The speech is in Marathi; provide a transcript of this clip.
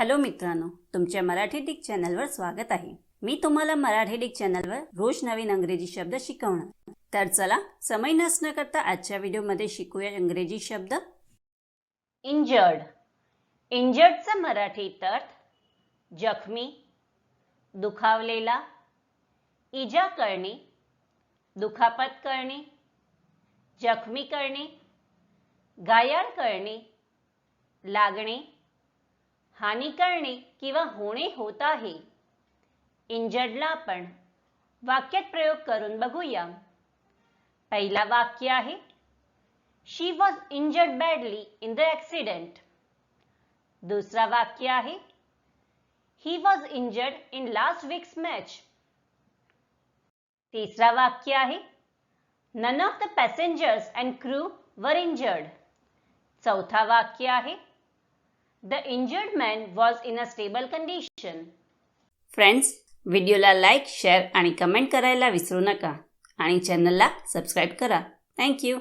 हॅलो मित्रांनो तुमच्या मराठी डिक चॅनलवर स्वागत आहे. मी तुम्हाला मराठी डिक चॅनलवर रोज नवीन इंग्रजी शब्द शिकवणार. तर चला समय नसणं करता आजच्या व्हिडिओमध्ये शिकूया इंग्रजी शब्द. इंजर्ड. इंजर्डचा मराठीत अर्थ जखमी दुखावलेला इजा करणे दुखापत करणे जखमी करणे गायाळ करणे लागणे हानी करणे किंवा होणे होत आहे. इंजर्डला आपण वाक्यात प्रयोग करून बघूया. पहिला वाक्य आहे she was injured badly in the accident दुसरा वाक्य आहे he was injured in last week's match तिसरा वाक्य आहे none of the passengers and crew were injured चौथा वाक्य आहे the injured man was in a stable condition friends व्हिडिओला लाईक शेअर आणि कमेंट करायला विसरू नका. आणि चॅनलला सबस्क्राईब करा. थँक्यू